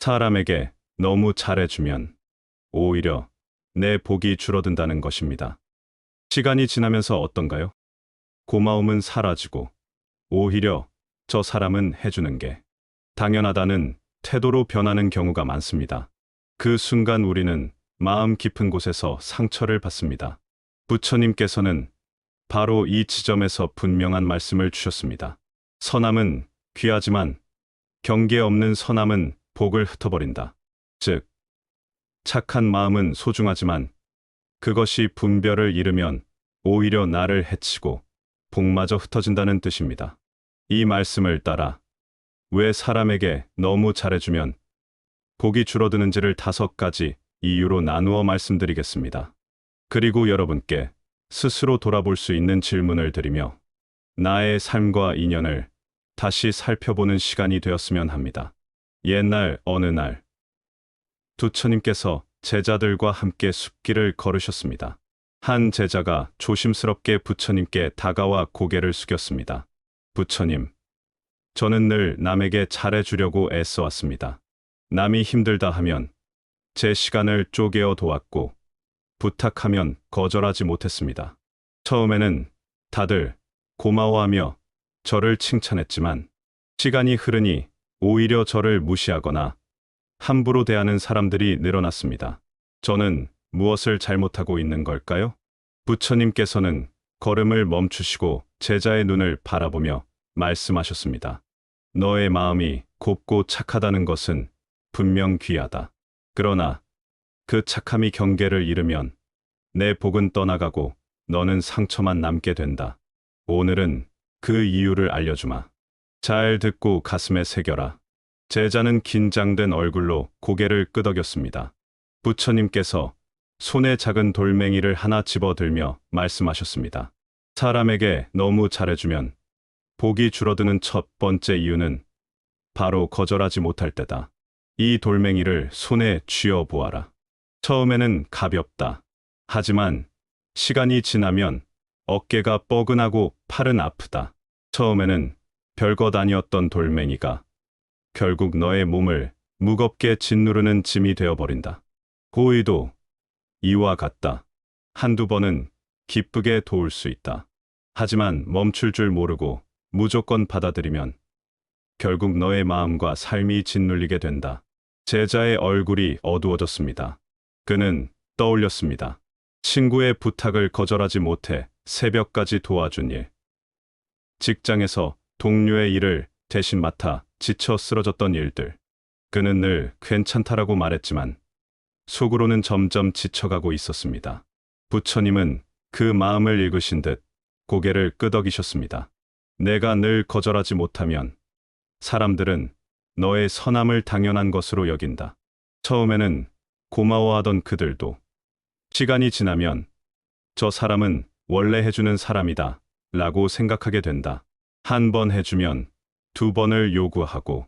사람에게 너무 잘해주면 오히려 내 복이 줄어든다는 것입니다. 시간이 지나면서 어떤가요? 고마움은 사라지고 오히려 저 사람은 해주는 게 당연하다는 태도로 변하는 경우가 많습니다. 그 순간 우리는 마음 깊은 곳에서 상처를 받습니다. 부처님께서는 바로 이 지점에서 분명한 말씀을 주셨습니다. 선함은 귀하지만 경계 없는 선함은 복을 흩어버린다. 즉, 착한 마음은 소중하지만 그것이 분별을 잃으면 오히려 나를 해치고 복마저 흩어진다는 뜻입니다. 이 말씀을 따라 왜 사람에게 너무 잘해주면 복이 줄어드는지를 다섯 가지 이유로 나누어 말씀드리겠습니다. 그리고 여러분께 스스로 돌아볼 수 있는 질문을 드리며 나의 삶과 인연을 다시 살펴보는 시간이 되었으면 합니다. 옛날 어느 날 두처님께서 제자들과 함께 숲길을 걸으셨습니다. 한 제자가 조심스럽게 부처님께 다가와 고개를 숙였습니다. 부처님, 저는 늘 남에게 잘해주려고 애써왔습니다. 남이 힘들다 하면 제 시간을 쪼개어 도왔고 부탁하면 거절하지 못했습니다. 처음에는 다들 고마워하며 저를 칭찬했지만 시간이 흐르니 오히려 저를 무시하거나 함부로 대하는 사람들이 늘어났습니다. 저는 무엇을 잘못하고 있는 걸까요? 부처님께서는 걸음을 멈추시고 제자의 눈을 바라보며 말씀하셨습니다. 너의 마음이 곱고 착하다는 것은 분명 귀하다. 그러나 그 착함이 경계를 잃으면 내 복은 떠나가고 너는 상처만 남게 된다. 오늘은 그 이유를 알려주마. 잘 듣고 가슴에 새겨라. 제자는 긴장된 얼굴로 고개를 끄덕였습니다. 부처님께서 손에 작은 돌멩이를 하나 집어들며 말씀하셨습니다. 사람에게 너무 잘해주면 복이 줄어드는 첫 번째 이유는 바로 거절하지 못할 때다. 이 돌멩이를 손에 쥐어 보아라. 처음에는 가볍다. 하지만 시간이 지나면 어깨가 뻐근하고 팔은 아프다. 처음에는 별것 아니었던 돌멩이가 결국 너의 몸을 무겁게 짓누르는 짐이 되어버린다. 고의도 이와 같다. 한두 번은 기쁘게 도울 수 있다. 하지만 멈출 줄 모르고 무조건 받아들이면 결국 너의 마음과 삶이 짓눌리게 된다. 제자의 얼굴이 어두워졌습니다. 그는 떠올렸습니다. 친구의 부탁을 거절하지 못해 새벽까지 도와준 일. 직장에서 동료의 일을 대신 맡아 지쳐 쓰러졌던 일들. 그는 늘 괜찮다라고 말했지만 속으로는 점점 지쳐가고 있었습니다. 부처님은 그 마음을 읽으신 듯 고개를 끄덕이셨습니다. 내가 늘 거절하지 못하면 사람들은 너의 선함을 당연한 것으로 여긴다. 처음에는 고마워하던 그들도 시간이 지나면 저 사람은 원래 해주는 사람이다 라고 생각하게 된다. 한 번 해주면 두 번을 요구하고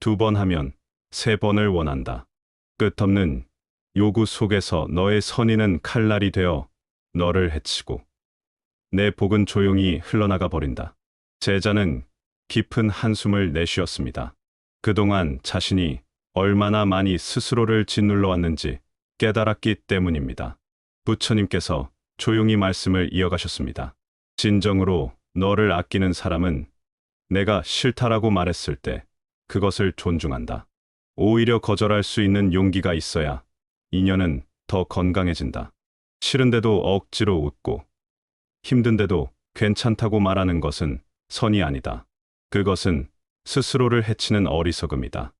두 번 하면 세 번을 원한다. 끝없는 요구 속에서 너의 선의는 칼날이 되어 너를 해치고 내 복은 조용히 흘러나가 버린다. 제자는 깊은 한숨을 내쉬었습니다. 그동안 자신이 얼마나 많이 스스로를 짓눌러 왔는지 깨달았기 때문입니다. 부처님께서 조용히 말씀을 이어가셨습니다. 진정으로 너를 아끼는 사람은 내가 싫다라고 말했을 때 그것을 존중한다. 오히려 거절할 수 있는 용기가 있어야 인연은 더 건강해진다. 싫은데도 억지로 웃고 힘든데도 괜찮다고 말하는 것은 선이 아니다. 그것은 스스로를 해치는 어리석음이다.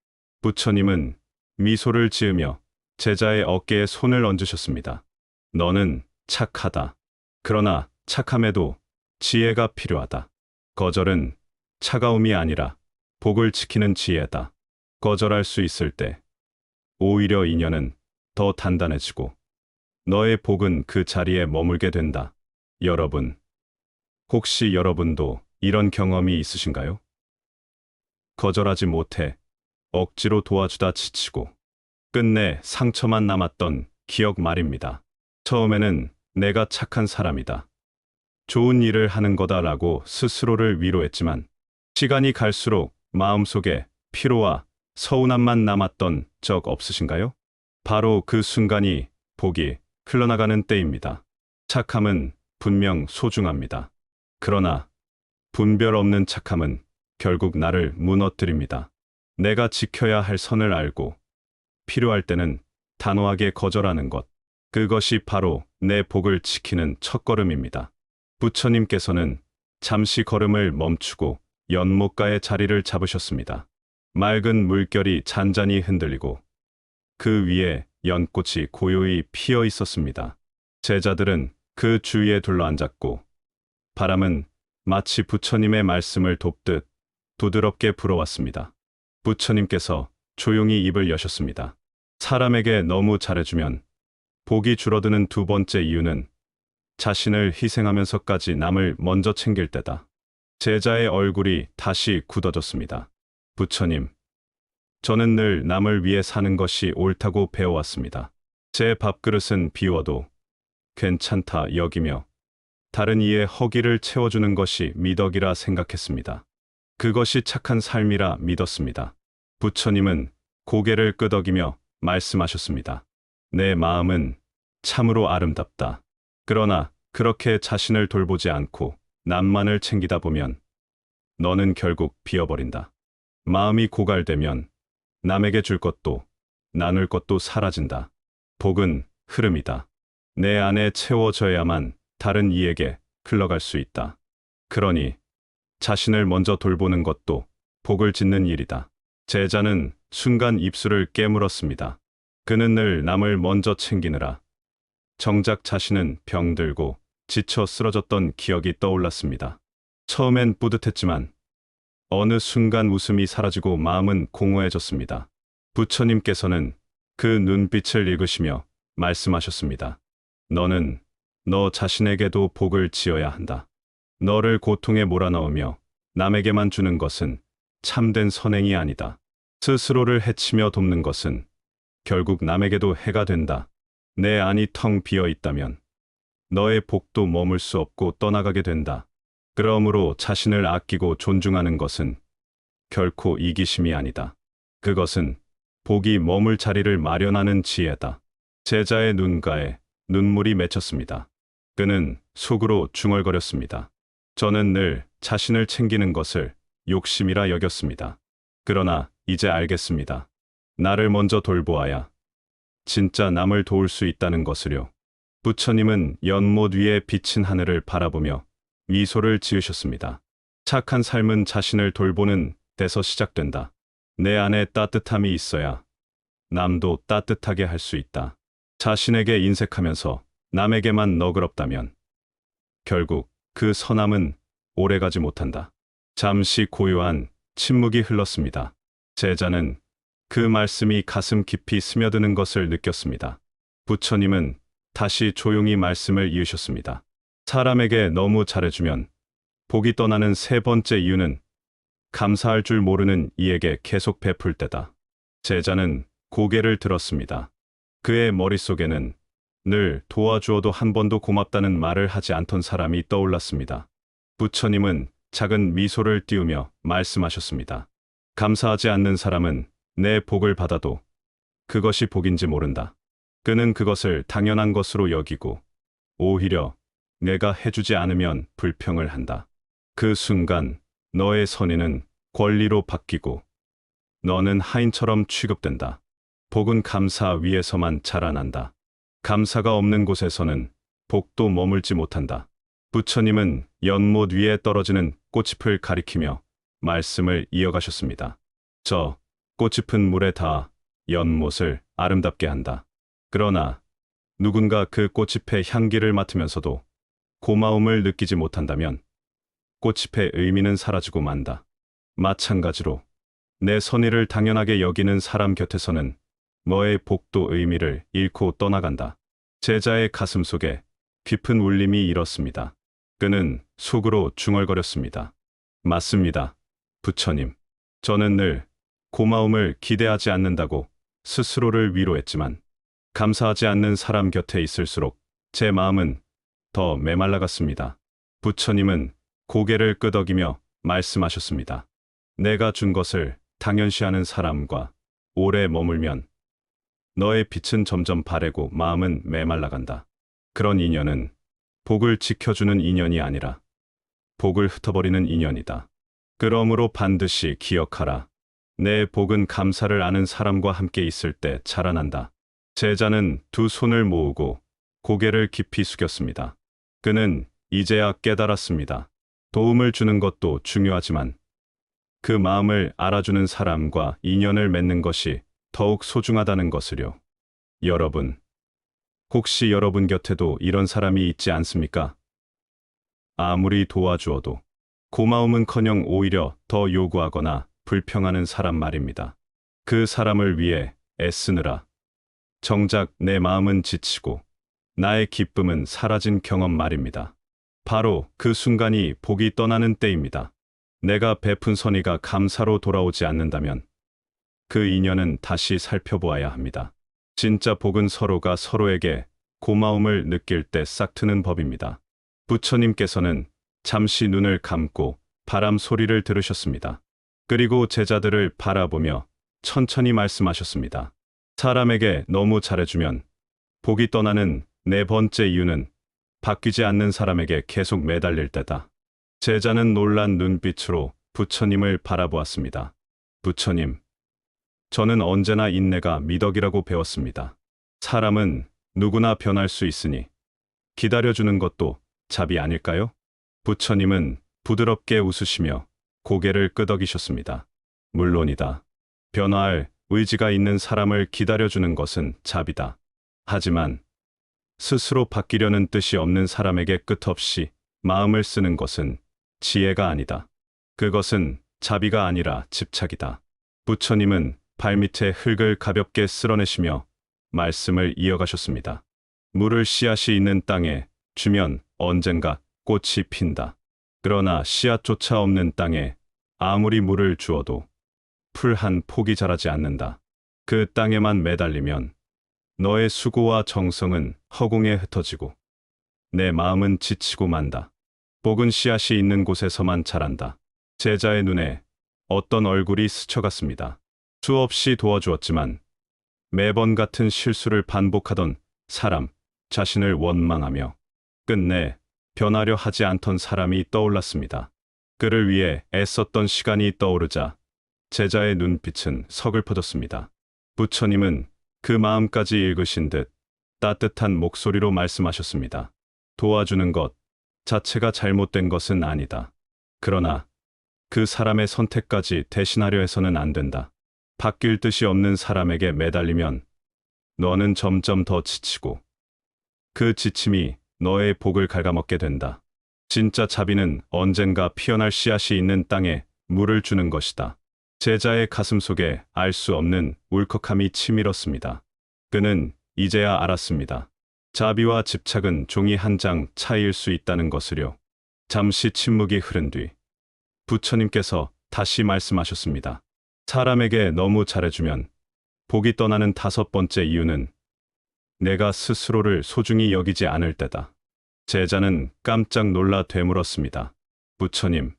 부처님은 미소를 지으며 제자의 어깨에 손을 얹으셨습니다. 너는 착하다. 그러나 착함에도 지혜가 필요하다. 거절은 차가움이 아니라 복을 지키는 지혜다. 거절할 수 있을 때 오히려 인연은 더 단단해지고 너의 복은 그 자리에 머물게 된다. 여러분, 혹시 여러분도 이런 경험이 있으신가요? 거절하지 못해 억지로 도와주다 지치고 끝내 상처만 남았던 기억 말입니다. 처음에는 내가 착한 사람이다. 좋은 일을 하는 거다라고 스스로를 위로했지만 시간이 갈수록 마음속에 피로와 서운함만 남았던 적 없으신가요? 바로 그 순간이 복이 흘러나가는 때입니다. 착함은 분명 소중합니다. 그러나 분별 없는 착함은 결국 나를 무너뜨립니다. 내가 지켜야 할 선을 알고 필요할 때는 단호하게 거절하는 것. 그것이 바로 내 복을 지키는 첫걸음입니다. 부처님께서는 잠시 걸음을 멈추고 연못가의 자리를 잡으셨습니다. 맑은 물결이 잔잔히 흔들리고 그 위에 연꽃이 고요히 피어 있었습니다. 제자들은 그 주위에 둘러앉았고 바람은 마치 부처님의 말씀을 돕듯 부드럽게 불어왔습니다. 부처님께서 조용히 입을 여셨습니다. 사람에게 너무 잘해주면 복이 줄어드는 두 번째 이유는 자신을 희생하면서까지 남을 먼저 챙길 때다. 제자의 얼굴이 다시 굳어졌습니다. 부처님, 저는 늘 남을 위해 사는 것이 옳다고 배워왔습니다. 제 밥그릇은 비워도 괜찮다 여기며 다른 이의 허기를 채워주는 것이 미덕이라 생각했습니다. 그것이 착한 삶이라 믿었습니다. 부처님은 고개를 끄덕이며 말씀하셨습니다. 내 마음은 참으로 아름답다. 그러나 그렇게 자신을 돌보지 않고 남만을 챙기다 보면 너는 결국 비어버린다. 마음이 고갈되면 남에게 줄 것도 나눌 것도 사라진다. 복은 흐름이다. 내 안에 채워져야만 다른 이에게 흘러갈 수 있다. 그러니 자신을 먼저 돌보는 것도 복을 짓는 일이다. 제자는 순간 입술을 깨물었습니다. 그는 늘 남을 먼저 챙기느라 정작 자신은 병들고 지쳐 쓰러졌던 기억이 떠올랐습니다. 처음엔 뿌듯했지만 어느 순간 웃음이 사라지고 마음은 공허해졌습니다. 부처님께서는 그 눈빛을 읽으시며 말씀하셨습니다. 너는 너 자신에게도 복을 지어야 한다. 너를 고통에 몰아넣으며 남에게만 주는 것은 참된 선행이 아니다. 스스로를 해치며 돕는 것은 결국 남에게도 해가 된다. 내 안이 텅 비어 있다면 너의 복도 머물 수 없고 떠나가게 된다. 그러므로 자신을 아끼고 존중하는 것은 결코 이기심이 아니다. 그것은 복이 머물 자리를 마련하는 지혜다. 제자의 눈가에 눈물이 맺혔습니다. 그는 속으로 중얼거렸습니다. 저는 늘 자신을 챙기는 것을 욕심이라 여겼습니다. 그러나 이제 알겠습니다. 나를 먼저 돌보아야 진짜 남을 도울 수 있다는 것을요. 부처님은 연못 위에 비친 하늘을 바라보며 미소를 지으셨습니다. 착한 삶은 자신을 돌보는 데서 시작된다. 내 안에 따뜻함이 있어야 남도 따뜻하게 할 수 있다. 자신에게 인색하면서 남에게만 너그럽다면 결국 그 선함은 오래가지 못한다. 잠시 고요한 침묵이 흘렀습니다. 제자는 그 말씀이 가슴 깊이 스며드는 것을 느꼈습니다. 부처님은 다시 조용히 말씀을 이으셨습니다. 사람에게 너무 잘해주면 복이 떠나는 세 번째 이유는 감사할 줄 모르는 이에게 계속 베풀 때다. 제자는 고개를 들었습니다. 그의 머릿속에는 늘 도와주어도 한 번도 고맙다는 말을 하지 않던 사람이 떠올랐습니다. 부처님은 작은 미소를 띄우며 말씀하셨습니다. 감사하지 않는 사람은 내 복을 받아도 그것이 복인지 모른다. 그는 그것을 당연한 것으로 여기고 오히려 내가 해주지 않으면 불평을 한다. 그 순간 너의 선의는 권리로 바뀌고 너는 하인처럼 취급된다. 복은 감사 위에서만 자라난다. 감사가 없는 곳에서는 복도 머물지 못한다. 부처님은 연못 위에 떨어지는 꽃잎을 가리키며 말씀을 이어가셨습니다. 저 꽃잎은 물에 닿아 연못을 아름답게 한다. 그러나 누군가 그 꽃잎의 향기를 맡으면서도 고마움을 느끼지 못한다면 꽃잎의 의미는 사라지고 만다. 마찬가지로 내 선의를 당연하게 여기는 사람 곁에서는 너의 복도 의미를 잃고 떠나간다. 제자의 가슴 속에 깊은 울림이 일었습니다. 그는 속으로 중얼거렸습니다. 맞습니다. 부처님. 저는 늘 고마움을 기대하지 않는다고 스스로를 위로했지만 감사하지 않는 사람 곁에 있을수록 제 마음은 더 메말라갔습니다. 부처님은 고개를 끄덕이며 말씀하셨습니다. 내가 준 것을 당연시하는 사람과 오래 머물면 너의 빛은 점점 바래고 마음은 메말라간다. 그런 인연은 복을 지켜주는 인연이 아니라 복을 흩어버리는 인연이다. 그러므로 반드시 기억하라. 내 복은 감사를 아는 사람과 함께 있을 때 자라난다. 제자는 두 손을 모으고 고개를 깊이 숙였습니다. 그는 이제야 깨달았습니다. 도움을 주는 것도 중요하지만 그 마음을 알아주는 사람과 인연을 맺는 것이 더욱 소중하다는 것을요. 여러분, 혹시 여러분 곁에도 이런 사람이 있지 않습니까? 아무리 도와주어도 고마움은커녕 오히려 더 요구하거나 불평하는 사람 말입니다. 그 사람을 위해 애쓰느라 정작 내 마음은 지치고 나의 기쁨은 사라진 경험 말입니다. 바로 그 순간이 복이 떠나는 때입니다. 내가 베푼 선의가 감사로 돌아오지 않는다면 그 인연은 다시 살펴보아야 합니다. 진짜 복은 서로가 서로에게 고마움을 느낄 때 싹 트는 법입니다. 부처님께서는 잠시 눈을 감고 바람 소리를 들으셨습니다. 그리고 제자들을 바라보며 천천히 말씀하셨습니다. 사람에게 너무 잘해주면 복이 떠나는 네 번째 이유는 바뀌지 않는 사람에게 계속 매달릴 때다. 제자는 놀란 눈빛으로 부처님을 바라보았습니다. 부처님, 저는 언제나 인내가 미덕이라고 배웠습니다. 사람은 누구나 변할 수 있으니 기다려주는 것도 잡이 아닐까요? 부처님은 부드럽게 웃으시며 고개를 끄덕이셨습니다. 물론이다. 변화할 의지가 있는 사람을 기다려주는 것은 잡이다. 하지만 스스로 바뀌려는 뜻이 없는 사람에게 끝없이 마음을 쓰는 것은 지혜가 아니다. 그것은 자비가 아니라 집착이다. 부처님은 발밑에 흙을 가볍게 쓸어내시며 말씀을 이어가셨습니다. 물을 씨앗이 있는 땅에 주면 언젠가 꽃이 핀다. 그러나 씨앗조차 없는 땅에 아무리 물을 주어도 풀 한 폭이 자라지 않는다. 그 땅에만 매달리면 너의 수고와 정성은 허공에 흩어지고 내 마음은 지치고 만다. 복은 씨앗이 있는 곳에서만 자란다. 제자의 눈에 어떤 얼굴이 스쳐갔습니다. 수없이 도와주었지만 매번 같은 실수를 반복하던 사람 자신을 원망하며 끝내 변하려 하지 않던 사람이 떠올랐습니다. 그를 위해 애썼던 시간이 떠오르자 제자의 눈빛은 서글퍼졌습니다. 부처님은 그 마음까지 읽으신 듯 따뜻한 목소리로 말씀하셨습니다. 도와주는 것 자체가 잘못된 것은 아니다. 그러나 그 사람의 선택까지 대신하려 해서는 안 된다. 바뀔 뜻이 없는 사람에게 매달리면 너는 점점 더 지치고 그 지침이 너의 복을 갉아먹게 된다. 진짜 자비는 언젠가 피어날 씨앗이 있는 땅에 물을 주는 것이다. 제자의 가슴 속에 알 수 없는 울컥함이 치밀었습니다. 그는 이제야 알았습니다. 자비와 집착은 종이 한 장 차이일 수 있다는 것을요. 잠시 침묵이 흐른 뒤 부처님께서 다시 말씀하셨습니다. 사람에게 너무 잘해주면 복이 떠나는 다섯 번째 이유는 내가 스스로를 소중히 여기지 않을 때다. 제자는 깜짝 놀라 되물었습니다. 부처님,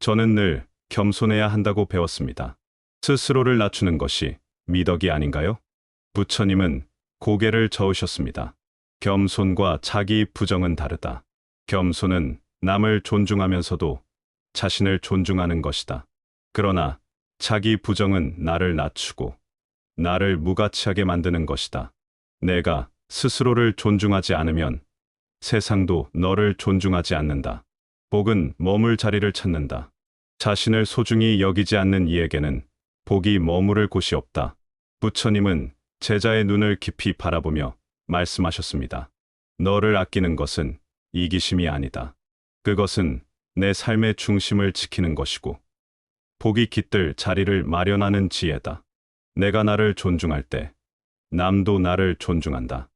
저는 늘 겸손해야 한다고 배웠습니다. 스스로를 낮추는 것이 미덕이 아닌가요? 부처님은 고개를 저으셨습니다. 겸손과 자기 부정은 다르다. 겸손은 남을 존중하면서도 자신을 존중하는 것이다. 그러나 자기 부정은 나를 낮추고 나를 무가치하게 만드는 것이다. 내가 스스로를 존중하지 않으면 세상도 너를 존중하지 않는다. 복은 머물 자리를 찾는다. 자신을 소중히 여기지 않는 이에게는 복이 머무를 곳이 없다. 부처님은 제자의 눈을 깊이 바라보며 말씀하셨습니다. 너를 아끼는 것은 이기심이 아니다. 그것은 내 삶의 중심을 지키는 것이고, 복이 깃들 자리를 마련하는 지혜다. 내가 나를 존중할 때, 남도 나를 존중한다.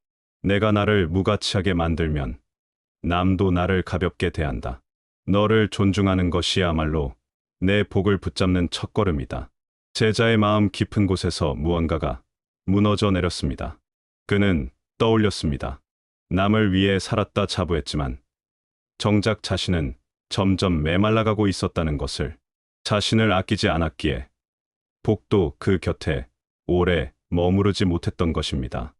내가 나를 무가치하게 만들면 남도 나를 가볍게 대한다. 너를 존중하는 것이야말로 내 복을 붙잡는 첫걸음이다. 제자의 마음 깊은 곳에서 무언가가 무너져 내렸습니다. 그는 떠올렸습니다. 남을 위해 살았다 자부했지만 정작 자신은 점점 메말라가고 있었다는 것을 자신을 아끼지 않았기에 복도 그 곁에 오래 머무르지 못했던 것입니다.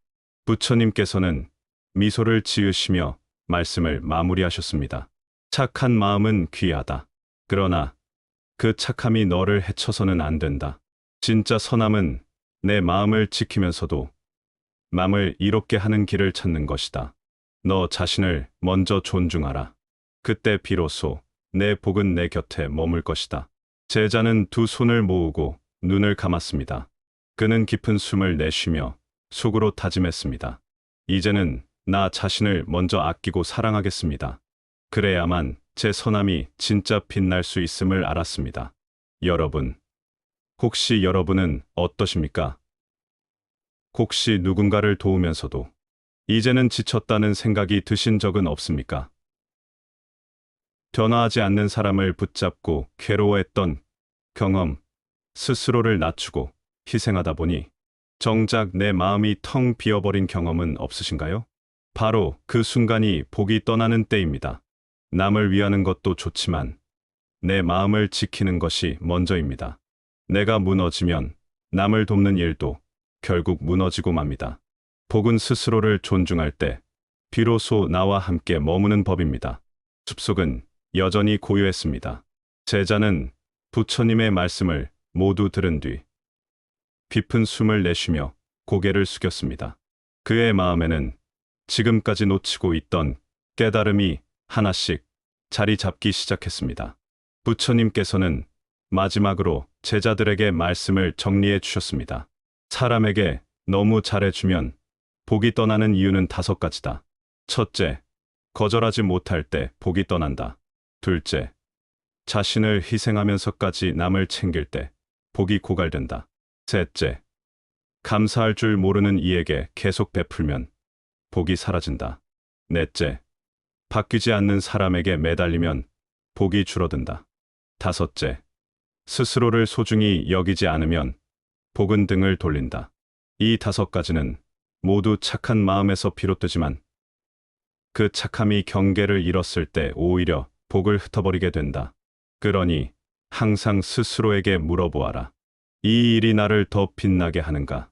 부처님께서는 미소를 지으시며 말씀을 마무리하셨습니다. 착한 마음은 귀하다. 그러나 그 착함이 너를 해쳐서는 안 된다. 진짜 선함은 내 마음을 지키면서도 남을 이롭게 하는 길을 찾는 것이다. 너 자신을 먼저 존중하라. 그때 비로소 내 복은 내 곁에 머물 것이다. 제자는 두 손을 모으고 눈을 감았습니다. 그는 깊은 숨을 내쉬며 속으로 다짐했습니다. 이제는 나 자신을 먼저 아끼고 사랑하겠습니다. 그래야만 제 선함이 진짜 빛날 수 있음을 알았습니다. 여러분, 혹시 여러분은 어떠십니까? 혹시 누군가를 도우면서도 이제는 지쳤다는 생각이 드신 적은 없습니까? 변화하지 않는 사람을 붙잡고 괴로워했던 경험, 스스로를 낮추고 희생하다 보니 정작 내 마음이 텅 비어버린 경험은 없으신가요? 바로 그 순간이 복이 떠나는 때입니다. 남을 위하는 것도 좋지만 내 마음을 지키는 것이 먼저입니다. 내가 무너지면 남을 돕는 일도 결국 무너지고 맙니다. 복은 스스로를 존중할 때 비로소 나와 함께 머무는 법입니다. 숲속은 여전히 고요했습니다. 제자는 부처님의 말씀을 모두 들은 뒤 깊은 숨을 내쉬며 고개를 숙였습니다. 그의 마음에는 지금까지 놓치고 있던 깨달음이 하나씩 자리 잡기 시작했습니다. 부처님께서는 마지막으로 제자들에게 말씀을 정리해 주셨습니다. 사람에게 너무 잘해주면 복이 떠나는 이유는 다섯 가지다. 첫째, 거절하지 못할 때 복이 떠난다. 둘째, 자신을 희생하면서까지 남을 챙길 때 복이 고갈된다. 셋째, 감사할 줄 모르는 이에게 계속 베풀면 복이 사라진다. 넷째, 바뀌지 않는 사람에게 매달리면 복이 줄어든다. 다섯째, 스스로를 소중히 여기지 않으면 복은 등을 돌린다. 이 다섯 가지는 모두 착한 마음에서 비롯되지만 그 착함이 경계를 잃었을 때 오히려 복을 흩어버리게 된다. 그러니 항상 스스로에게 물어보아라. 이 일이 나를 더 빛나게 하는가?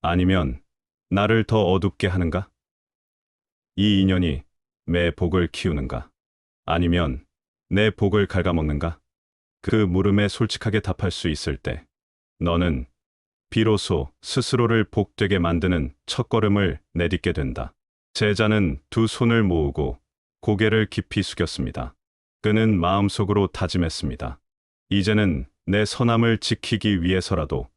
아니면 나를 더 어둡게 하는가? 이 인연이 내 복을 키우는가? 아니면 내 복을 갉아먹는가? 그 물음에 솔직하게 답할 수 있을 때 너는 비로소 스스로를 복되게 만드는 첫걸음을 내딛게 된다. 제자는 두 손을 모으고 고개를 깊이 숙였습니다. 그는 마음속으로 다짐했습니다. 이제는 내 선함을 지키기 위해서라도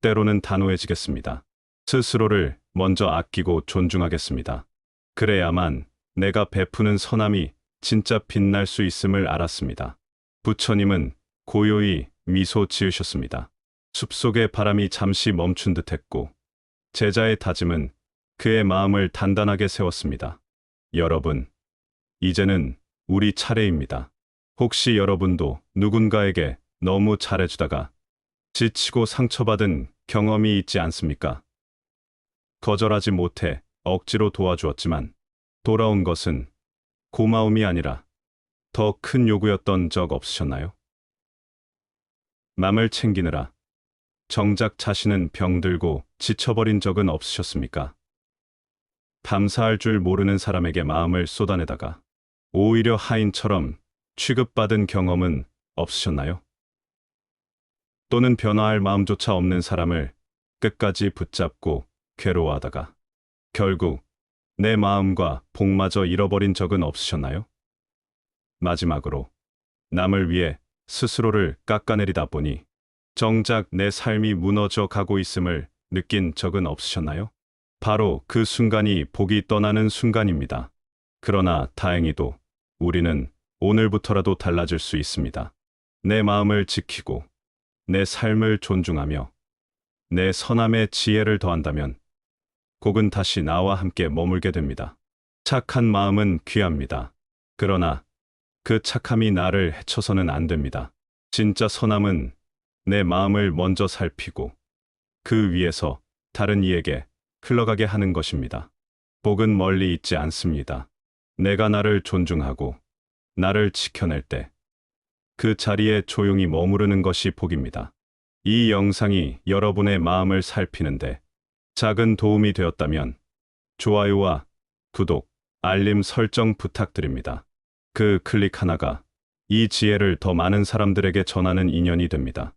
때로는 단호해지겠습니다. 스스로를 먼저 아끼고 존중하겠습니다. 그래야만 내가 베푸는 선함이 진짜 빛날 수 있음을 알았습니다. 부처님은 고요히 미소 지으셨습니다. 숲속의 바람이 잠시 멈춘 듯 했고, 제자의 다짐은 그의 마음을 단단하게 세웠습니다. 여러분, 이제는 우리 차례입니다. 혹시 여러분도 누군가에게 너무 잘해주다가 지치고 상처받은 경험이 있지 않습니까? 거절하지 못해 억지로 도와주었지만 돌아온 것은 고마움이 아니라 더 큰 요구였던 적 없으셨나요? 남을 챙기느라 정작 자신은 병들고 지쳐버린 적은 없으셨습니까? 감사할 줄 모르는 사람에게 마음을 쏟아내다가 오히려 하인처럼 취급받은 경험은 없으셨나요? 또는 변화할 마음조차 없는 사람을 끝까지 붙잡고 괴로워하다가 결국 내 마음과 복마저 잃어버린 적은 없으셨나요? 마지막으로 남을 위해 스스로를 깎아내리다 보니 정작 내 삶이 무너져 가고 있음을 느낀 적은 없으셨나요? 바로 그 순간이 복이 떠나는 순간입니다. 그러나 다행히도 우리는 오늘부터라도 달라질 수 있습니다. 내 마음을 지키고 내 삶을 존중하며 내 선함의 지혜를 더한다면 곡은 다시 나와 함께 머물게 됩니다. 착한 마음은 귀합니다. 그러나 그 착함이 나를 해쳐서는 안 됩니다. 진짜 선함은 내 마음을 먼저 살피고 그 위에서 다른 이에게 흘러가게 하는 것입니다. 복은 멀리 있지 않습니다. 내가 나를 존중하고 나를 지켜낼 때 그 자리에 조용히 머무르는 것이 복입니다. 이 영상이 여러분의 마음을 살피는데 작은 도움이 되었다면 좋아요와 구독, 알림 설정 부탁드립니다. 그 클릭 하나가 이 지혜를 더 많은 사람들에게 전하는 인연이 됩니다.